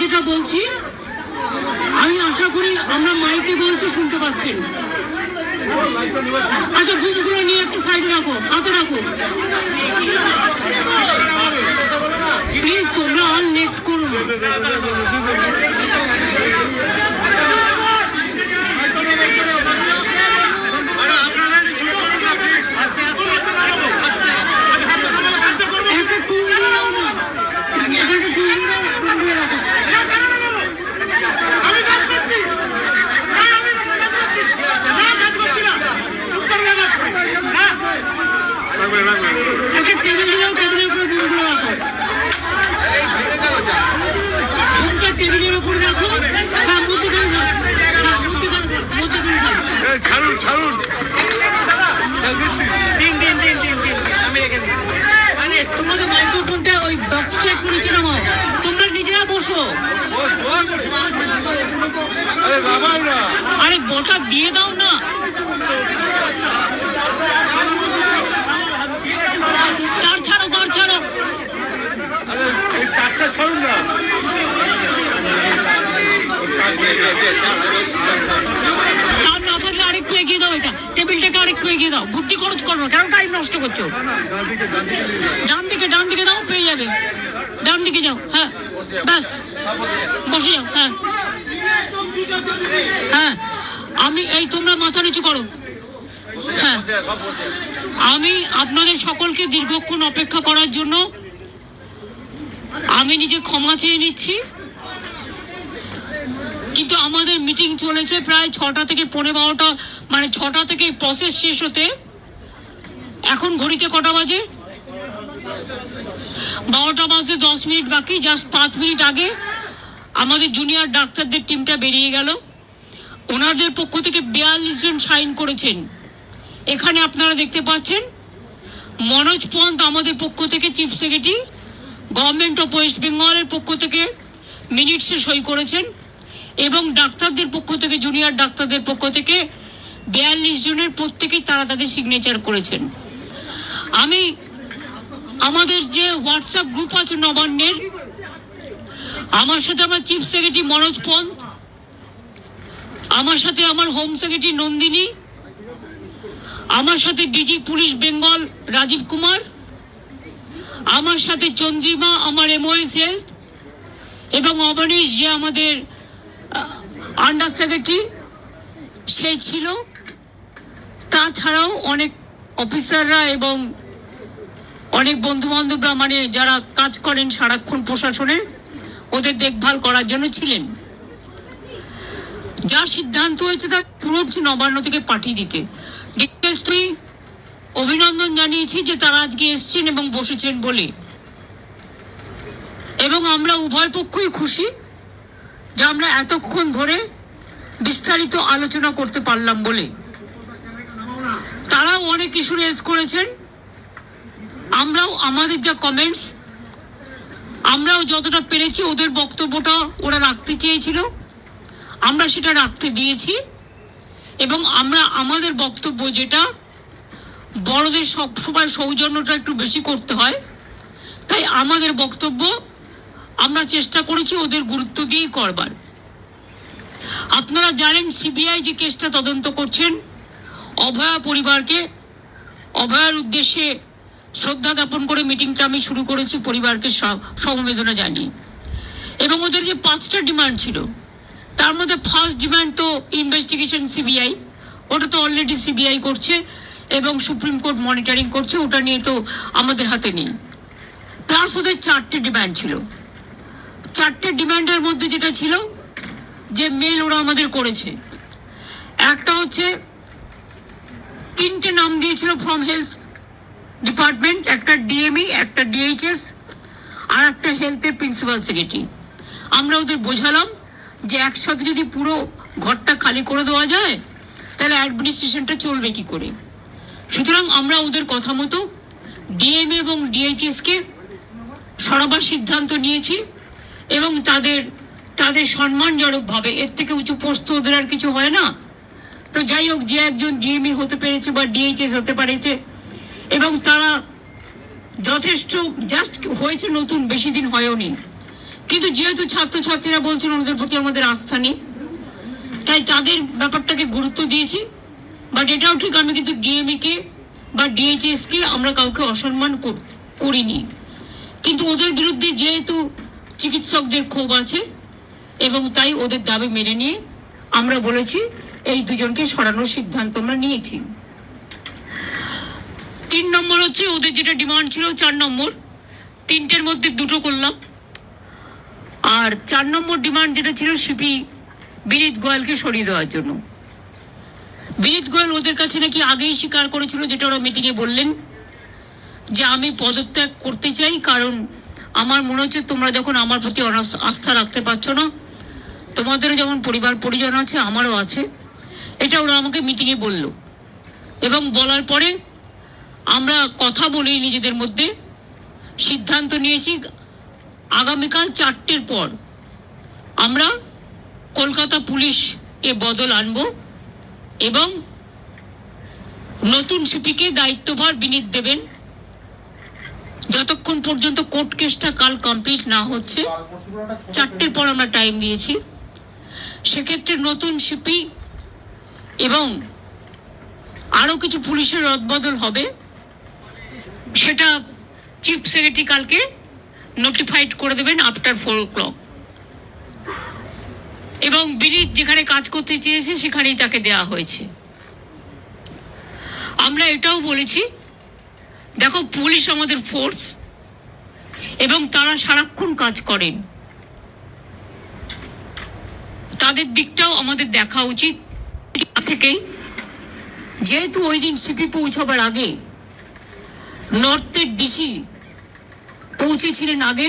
যেটা বলছি, আমি আশা করি আমরা মাইকে বলছি, শুনতে পাচ্ছেন। আচ্ছা ঘুমগুলো নিয়ে একটা সাইডে রাখো, হাতে রাখো। প্লিজ তোমরা আর লেট করো না একটা টুল নিয়ে নাও না একটা টুল নিয়ে নাও, টুল নিয়ে রাখো একটা টেবিল নিয়ে নাও টেবিলের উপরে টুলগুলো রাখো ফোনটা টেবিলের উপরে রাখো হ্যাঁ মধ্যখানে রাখো হ্যাঁ মধ্যখানে রাখো মধ্যখানে রাখো এই ছাড়ুন ছাড়ুন দিন দিন দিন দিন দিন আমি রেখে দিচ্ছি মানে তোমাদের মাইক্রোফোনটা ওই না তোমরা নিজেরা বসো। আরে বটা দিয়ে দাও না। তার ছাড়ো তার ছাড়ো। চারটা ছাড়ুন না তার না থাকলে আরেকটু এগিয়ে দাও এটা। টেবিলটাকে আরেকটু এগিয়ে দাও। বুদ্ধি খরচ করো না কেন টাইম নষ্ট করছ? ডান দিকে ডান দিকে দাও পেয়ে যাবে। ডান দিকে যাও হ্যাঁ। ব্যাস। বসে যাও হ্যাঁ। হ্যাঁ। আমি এই তোমরা মাথা নিচু করো। হ্যাঁ। আমি আপনাদের সকলকে দীর্ঘক্ষণ অপেক্ষা করার জন্য আমি নিজে ক্ষমা চেয়ে নিচ্ছি। আমাদের মিটিং চলেছে প্রায় ছটা থেকে পৌনে বারোটা মানে ছটা থেকে প্রসেস শেষ হতে। এখন ঘড়িতে কটা বাজে? বারোটা বাজে দশ মিনিট বাকি জাস্ট পাঁচ মিনিট আগে আমাদের জুনিয়র ডাক্তারদের টিমটা বেরিয়ে গেল। ওনাদের পক্ষ থেকে বিয়াল্লিশ জন সাইন করেছেন। এখানে আপনারা দেখতে পাচ্ছেন, মনোজ পন্ত আমাদের পক্ষ থেকে chief secretary government of west বেঙ্গলের পক্ষ থেকে মিনিটসে সই করেছেন। এবং ডাক্তারদের পক্ষ থেকে জুনিয়র ডাক্তারদের পক্ষ থেকে বিয়াল্লিশ জনের প্রত্যেকেই তারা তাদের সিগনেচার করেছেন। আমি আমাদের যে হোয়াটসঅ্যাপ গ্রুপ আছে নবান্নের, আমার সাথে আমার চিফ সেক্রেটারি মনোজ পন্ত আমার সাথে আমার হোম সেক্রেটারি নন্দিনী, আমার সাথে DG police Bengal Rajiv Kumar, আমার সাথে চন্দ্রিমা, আমার এমওএস হেলথ এবং অবনীশ যে আমাদের আন্ডার সেক্রেটারি সে ছিল। তাছাড়াও অনেক অফিসাররা এবং অনেক বন্ধু বান্ধবরা মানে যারা কাজ করেন সারাক্ষণ প্রশাসনের ওদের দেখভাল করার জন্য ছিলেন। যা সিদ্ধান্ত হয়েছে তা পুরো নবান্ন থেকে পাঠিয়ে দিতে। ডিটেলস তুই অভিনন্দন জানিয়েছি যে তারা আজকে এসছেন এবং বসেছেন বলে। এবং আমরা উভয় পক্ষই খুশি। যে আমরা এতক্ষণ ধরে বিস্তারিত আলোচনা করতে পারলাম বলে। তারাও অনেক ইস্যু রেজ করেছেন। আমরাও, আমাদের যা কমেন্টস আমরাও যতটা পেরেছি ওদের বক্তব্যটা ওরা রাখতে চেয়েছিল। আমরা সেটা রাখতে দিয়েছি এবং আমরা আমাদের বক্তব্য যেটা, বড়দের সব সময় সৌজন্যটা একটু বেশি করতে হয়। তাই আমাদের বক্তব্য আমরা চেষ্টা করেছি ওদের গুরুত্ব দিয়েই করবার। আপনারা জানেন সিবিআই যে কেসটা তদন্ত করছেন, অভয়া পরিবারকে, অভয়ার উদ্দেশ্যে শ্রদ্ধা জ্ঞাপন করে মিটিংটা আমি শুরু করেছি পরিবারকে সমবেদনা জানিয়ে। এবং ওদের যে পাঁচটা ডিমান্ড ছিল, তার মধ্যে ফার্স্ট ডিমান্ড তো ইনভেস্টিগেশন সিবিআই, ওটা তো অলরেডি সিবিআই করছে এবং সুপ্রিম কোর্ট মনিটরিং করছে, ওটা নিয়ে তো আমাদের হাতে নেই। প্লাস ওদের চারটে ডিমান্ড ছিল। চারটে ডিমান্ডের মধ্যে যেটা ছিল, যে মেল ওরা আমাদের করেছে। একটা হচ্ছে, তিনটে নাম দিয়েছিল ফ্রম হেলথ ডিপার্টমেন্ট একটা ডিএমই একটা ডিএইচএস আর একটা হেলথের প্রিন্সিপাল সেক্রেটারি আমরা ওদের বোঝালাম যে একসাথে যদি পুরো ঘরটা খালি করে দেওয়া যায়, তাহলে অ্যাডমিনিস্ট্রেশনটা চলবে কি করে? সুতরাং আমরা ওদের কথা মতো ডিএম এবং ডিএইচএসকে সরাবার সিদ্ধান্ত নিয়েছি। এবং তাদের তাদের সম্মানজনকভাবে, এর থেকে উঁচু পোস্ত ওদের আর কিছু হয় না। তো যাই হোক, যে একজন ডিএমই হতে পেরেছে বা ডিএইচএস হতে পেরেছে, এবং তারা যথেষ্ট, জাস্ট হয়েছে নতুন, বেশি দিন হয়ওনি কিন্তু যেহেতু ছাত্রছাত্রীরা বলছেন ওদের প্রতি আমাদের আস্থা নেই, তাই তাদের ব্যাপারটাকে গুরুত্ব দিয়েছি। বাট এটাও ঠিক, আমি কিন্তু ডিএমএ কে বা ডিএইচএস কে আমরা কাউকে অসম্মান কর- করিনি। কিন্তু ওদের বিরুদ্ধে যেহেতু চিকিৎসকদের ক্ষোভ আছে এবং তাই ওদের দাবি মেনে নিয়ে আমরা বলেছি এই দুজনকে সরানোর সিদ্ধান্ত আমরা নিয়েছি। তিন নম্বর হচ্ছে ওদের যেটা ডিমান্ড ছিল চার নম্বর, তিনটের মধ্যে দুটো করলাম। আর চার নম্বর ডিমান্ড যেটা ছিল সিপি বিনীত গোয়ালকে সরিয়ে দেওয়ার জন্য। বিনীত গোয়াল ওদের কাছে নাকি আগেই স্বীকার করেছিল, যেটা ওরা মিটিংয়ে বললেন, যে আমি পদত্যাগ করতে চাই কারণ আমার মনে হচ্ছে তোমরা যখন আমার প্রতি আস্থা রাখতে পারছ না, তোমাদেরও যেমন পরিবার পরিজন আছে, আমারও আছে। এটা ওরা আমাকে মিটিংয়ে বলল। এবং বলার পরে আমরা কথা বলি নিজেদের মধ্যে সিদ্ধান্ত নিয়েছি, আগামীকাল চারটের পর আমরা কলকাতা পুলিশ এ বদল আনব এবং নতুন সিপিকে দায়িত্বভার বিনীত দেবেন। যতক্ষণ পর্যন্ত কোর্ট কেসটা কাল কমপ্লিট না হচ্ছে, চারটের পর আমরা টাইম দিয়েছি। সেক্ষেত্রে নতুন সিপি এবং আরও কিছু পুলিশের রদবদল হবে, সেটা চিফ সেক্রেটারি কালকে নোটিফাইড করে দেবেন আফটার ফোর ও ক্লক এবং বিনীত যেখানে কাজ করতে চেয়েছে সেখানেই তাকে দেওয়া হয়েছে। আমরা এটাও বলেছি দেখো, পুলিশ আমাদের ফোর্স এবং তারা সারাক্ষণ কাজ করেন। তাদের দিকটাও আমাদের দেখা উচিত। থেকেই যেহেতু ওই দিন সিপি পৌঁছাবার আগে নর্থের ডিসি পৌঁছেছিলেন আগে,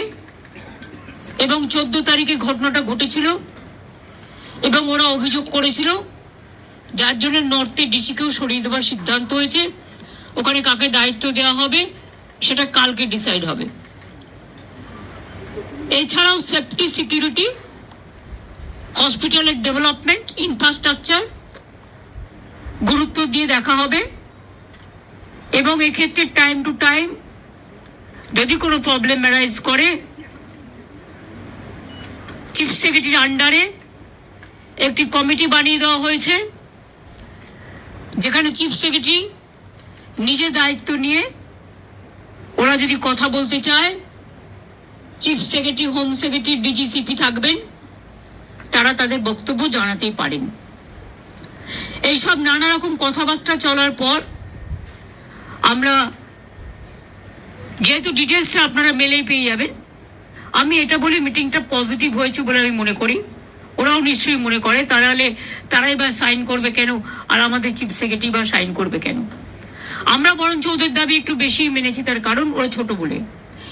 এবং চোদ্দ তারিখে ঘটনাটা ঘটেছিল, এবং ওরা অভিযোগ করেছিল, যার জন্য নর্থের ডিসিকেও সরিয়ে দেওয়ার সিদ্ধান্ত হয়েছে। ওখানে কাকে দায়িত্ব দেওয়া হবে, সেটা কালকে ডিসাইড হবে। এছাড়াও সেফটি সিকিউরিটি হসপিটালের ডেভেলপমেন্ট ইনফ্রাস্ট্রাকচার গুরুত্ব দিয়ে দেখা হবে। এবং এক্ষেত্রে টাইম টু টাইম যদি কোনো প্রবলেম অ্যারাইজ করে চিফ সেক্রেটারির আন্ডারে একটি কমিটি বানিয়ে দেওয়া হয়েছে, যেখানে চিফ সেক্রেটারি নিজে দায়িত্ব নিয়ে ওরা যদি কথা বলতে চায় chief secretary home secretary DG CP থাকবেন, তারা তাদের বক্তব্য জানাতেই পারেন। এইসব নানা রকম কথাবার্তা চলার পর আমরা যেহেতু ডিটেলসটা আপনারা মেলেই পেয়ে যাবেন, আমি এটা বলে মিটিংটা পজিটিভ হয়েছে বলে আমি মনে করি। ওরাও নিশ্চয়ই মনে করে, তাহলে তারাই বা সাইন করবে কেন, আর আমাদের চিফ সেক্রেটারি বা সাইন করবে কেন? আমরা বরঞ্চ ওদের দাবি একটু বেশি মেনেছি তার কারণ ওরা ছোট বলে।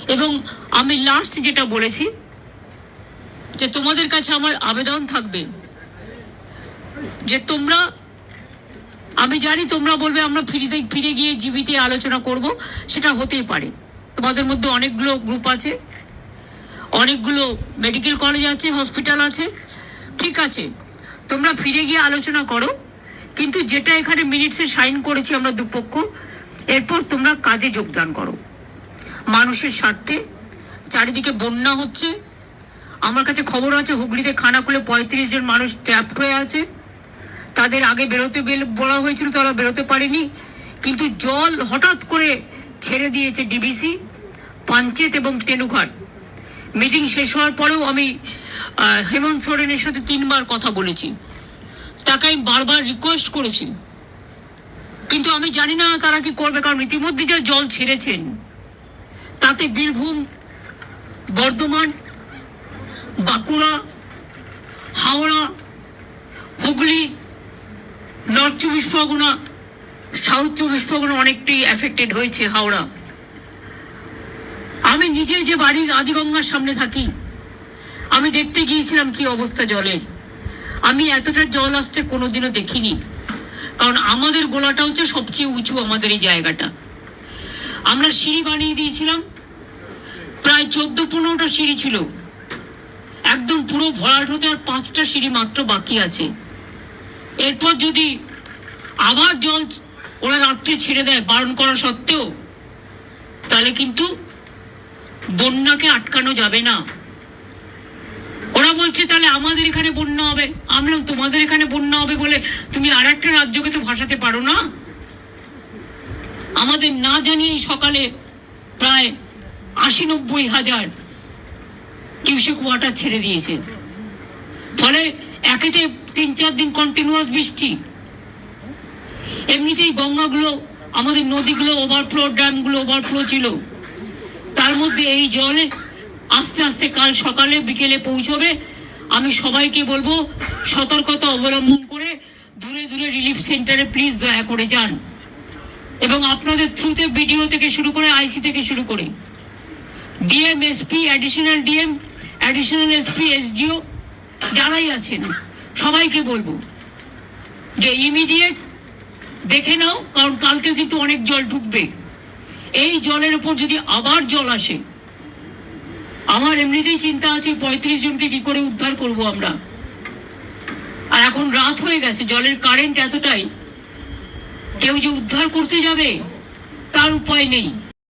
এবং আমি লাস্ট যেটা বলেছি, যে তোমাদের কাছে আমার আবেদন থাকবে, যে তোমরা, আমি জানি তোমরা বলবে আমরা ফিরে ফিরে গিয়ে জীবিতে আলোচনা করব, সেটা হতেই পারে। তোমাদের মধ্যে অনেকগুলো গ্রুপ আছে, অনেকগুলো মেডিকেল কলেজ আছে হসপিটাল আছে, ঠিক আছে, তোমরা ফিরে গিয়ে আলোচনা করো। কিন্তু যেটা এখানে মিনিটসে সাইন করেছি আমরা দুপক্ষ, এরপর তোমরা কাজে যোগদান করো। মানুষের স্বার্থে, চারিদিকে বন্যা হচ্ছে। আমার কাছে খবর আছে, হুগলিতে খানাকুলে পঁয়ত্রিশ জন মানুষ ট্যাপড হয়ে আছে। তাদের আগে বেরোতে বেল- হয়েছিল, তারা বেরোতে পারেনি। কিন্তু জল হঠাৎ করে ছেড়ে দিয়েছে ডিবিসি পাঞ্চেত এবং তেনুঘাট। মিটিং শেষ হওয়ার পরেও আমি হেমন্ত সোরেনের সাথে তিনবার কথা বলেছি। তাকে আমি বারবার রিকোয়েস্ট করেছি। কিন্তু আমি জানি না তারা কি করবে, কারণ ইতিমধ্যে যা জল ছেড়েছেন, তাতে বীরভূম, বর্ধমান, বাঁকুড়া, হাওড়া, হুগলি নর্থ চব্বিশ পরগনা সাউথ চব্বিশ পরগনা অনেকটাই এফেক্টেড হয়েছে হাওড়া। আমি নিজে যে বাড়ি আদিগঙ্গার সামনে থাকি, আমি দেখতে গিয়েছিলাম কি অবস্থা জলের। আমি এতটা জল আসতে কোনোদিনও দেখিনি। কারণ আমাদের গোলাটা হচ্ছে সবচেয়ে উঁচু আমাদের এই জায়গাটা। আমরা সিঁড়ি বানিয়ে দিয়েছিলাম। প্রায় চোদ্দ পনেরোটা সিঁড়ি ছিল। একদম পুরো ভরাট হতে আর পাঁচটা সিঁড়ি মাত্র বাকি আছে। এরপর যদি আবার জল ওরা রাত্রে ছেড়ে দেয় বারণ করা সত্ত্বেও, তাহলে কিন্তু বন্যাকে আটকানো যাবে না। ওরা বলছে তাহলে আমাদের এখানে বন্যা হবে। আমি বললাম, তোমাদের এখানে বন্যা হবে বলে তুমি আর একটা রাজ্যকে তো ভাসাতে পারো না? আমাদের না জানিয়েই সকালে প্রায় আশি নব্বই হাজার কিউসেক ওয়াটার ছেড়ে দিয়েছে। ফলে একেতে তিন চার দিন কন্টিনিউয়াস বৃষ্টি এমনিতেই গঙ্গাগুলো আমাদের নদীগুলো ওভারফ্লো ড্যামগুলো ওভারফ্লো ছিল। তার মধ্যে এই জল আস্তে আস্তে কাল সকালে, বিকেলে পৌঁছবে। আমি সবাইকে বলব, সতর্কতা অবলম্বন করে দূরে দূরে রিলিফ সেন্টারে প্লিজ দয়া করে যান। এবং আপনাদের থ্রুতে বিডিও থেকে শুরু করে আইসি থেকে শুরু করে। DM SP additional DM additional SP SDO যারাই আছেন, সবাইকে বলব যে ইমিডিয়েট দেখে নাও, কারণ কালকে কিন্তু অনেক জল ঢুকবে। এই জলের উপর যদি আবার জল আসে আমার এমনিতেই চিন্তা আছে পঁয়ত্রিশ জনকে কি করে উদ্ধার করব আমরা। আর এখন রাত হয়ে গেছে, জলের কারেন্ট এতটাই। কেউ যে উদ্ধার করতে যাবে, তার উপায় নেই।